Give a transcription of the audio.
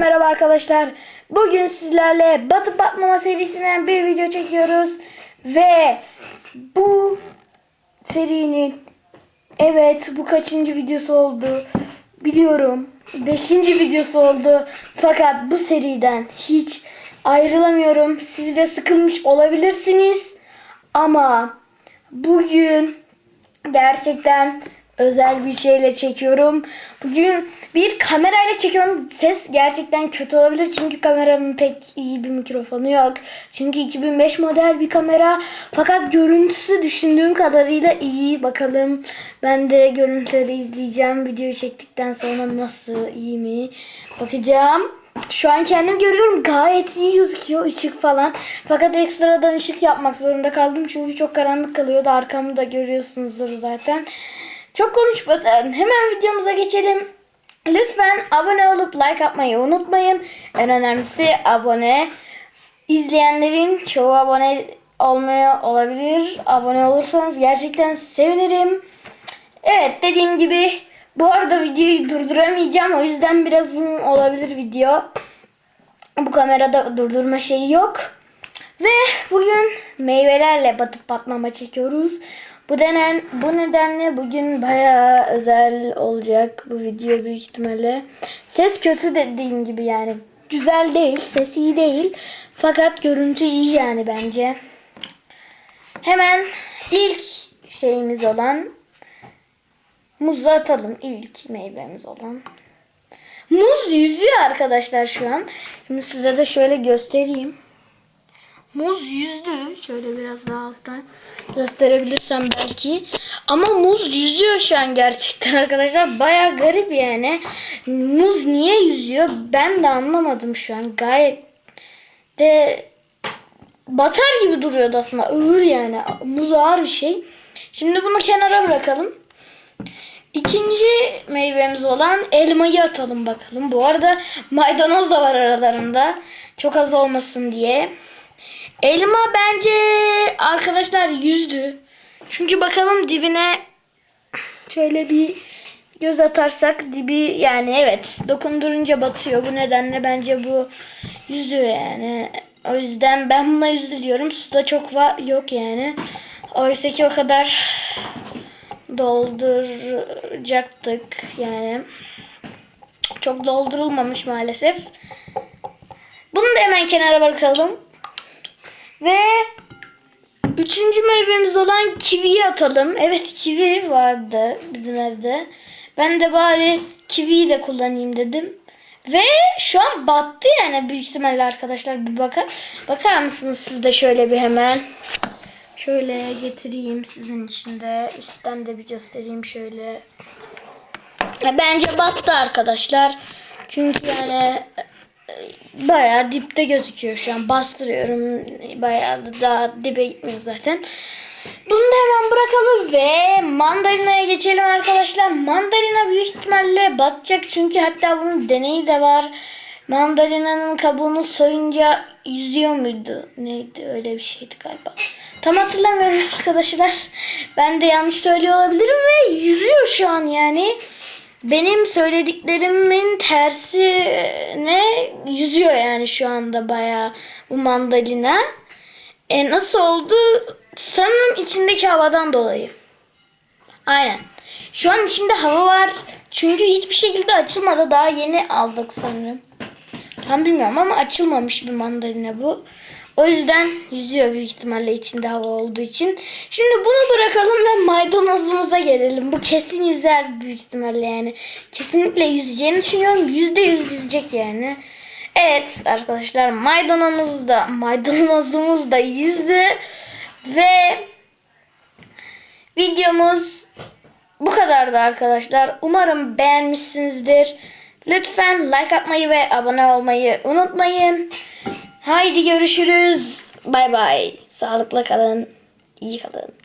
Merhaba arkadaşlar. Bugün sizlerle Batıp Batmama serisinden bir video çekiyoruz. Ve bu serinin evet bu kaçıncı videosu oldu biliyorum. Beşinci videosu oldu. Fakat bu seriden hiç ayrılamıyorum. Siz de sıkılmış olabilirsiniz. Ama bugün gerçekten özel bir şeyle çekiyorum. Bugün bir kamerayla çekiyorum. Ses gerçekten kötü olabilir çünkü kameranın pek iyi bir mikrofonu yok. Çünkü 2005 model bir kamera. Fakat görüntüsü düşündüğüm kadarıyla iyi. Bakalım ben de görüntüleri izleyeceğim. Videoyu çektikten sonra nasıl iyi mi bakacağım. Şu an kendim görüyorum gayet iyi gözüküyor ışık falan. Fakat ekstradan ışık yapmak zorunda kaldım çünkü çok karanlık kalıyordu. Arkamı da görüyorsunuzdur zaten. Çok konuşmadan hemen videomuza geçelim. Lütfen abone olup like atmayı unutmayın. En önemlisi abone. İzleyenlerin çoğu abone olmaya olabilir. Abone olursanız gerçekten sevinirim. Evet dediğim gibi bu arada videoyu durduramayacağım. O yüzden biraz uzun olabilir video. Bu kamerada durdurma şeyi yok. Ve bugün meyvelerle batıp batmama çekiyoruz. Bu denen bu nedenle bugün bayağı özel olacak bu video büyük ihtimalle. Ses kötü dediğim gibi yani güzel değil, ses iyi değil. Fakat görüntü iyi yani bence. Hemen ilk şeyimiz olan muzu atalım. İlk meyvemiz olan. Muz yüzüyor arkadaşlar şu an. Şimdi size de şöyle göstereyim. Muz yüzdü. Şöyle biraz daha alttan gösterebilirsem belki. Ama muz yüzüyor şu an gerçekten arkadaşlar. Baya garip yani. Muz niye yüzüyor ben de anlamadım şu an. Gayet de batar gibi duruyordu aslında. Ağır yani. Muz ağır bir şey. Şimdi bunu kenara bırakalım. İkinci meyvemiz olan elmayı atalım bakalım. Bu arada maydanoz da var aralarında. Çok az olmasın diye. Elma bence arkadaşlar yüzdü. Çünkü bakalım dibine şöyle bir göz atarsak dibi yani evet dokundurunca batıyor. Bu nedenle bence bu yüzüyor yani. O yüzden ben buna yüzdü diyorum. Suda çok var yok yani. Oysa ki o kadar dolduracaktık yani. Çok doldurulmamış maalesef. Bunu da hemen kenara bırakalım. Ve üçüncü meyvemiz olan kiviyi atalım. Evet kivi vardı bizim evde. Ben de bari kiviyi de kullanayım dedim. Ve şu an battı yani büyük ihtimalle arkadaşlar bir bakar. Bakar mısınız siz de şöyle bir hemen. Şöyle getireyim sizin için de. Üstten de bir göstereyim şöyle. E, Bence battı arkadaşlar. Çünkü yani bayağı dipte gözüküyor şu an. Bastırıyorum. Bayağı da daha dibe gitmiyor zaten. Bunu da hemen bırakalım ve mandalinaya geçelim arkadaşlar. Mandalina büyük ihtimalle batacak çünkü hatta bunun deneyi de var. Mandalina'nın kabuğunu soyunca yüzüyor muydu? Neydi öyle bir şeydi galiba. Tam hatırlamıyorum arkadaşlar. Ben de yanlış söylüyor olabilirim ve yüzüyor şu an yani. Benim söylediklerimin tersine yüzüyor yani şu anda bayağı bu mandalina. E nasıl oldu? Sanırım içindeki havadan dolayı. Aynen. Şu an içinde hava var. Çünkü hiçbir şekilde açılmadı. Daha yeni aldık sanırım. Tam bilmiyorum ama açılmamış bir mandalina bu. O yüzden yüzüyor büyük ihtimalle içinde hava olduğu için. Şimdi bunu bırakalım ve maydanozumuza gelelim. Bu kesin yüzer büyük ihtimalle yani. Kesinlikle yüzeceğini düşünüyorum. Yüzde yüz yüzecek yani. Evet arkadaşlar maydanozumuz da maydanozumuz da yüzdü. Ve videomuz bu kadardı arkadaşlar. Umarım beğenmişsinizdir. Lütfen like atmayı ve abone olmayı unutmayın. Haydi görüşürüz. Bay bay. Sağlıkla kalın. İyi kalın.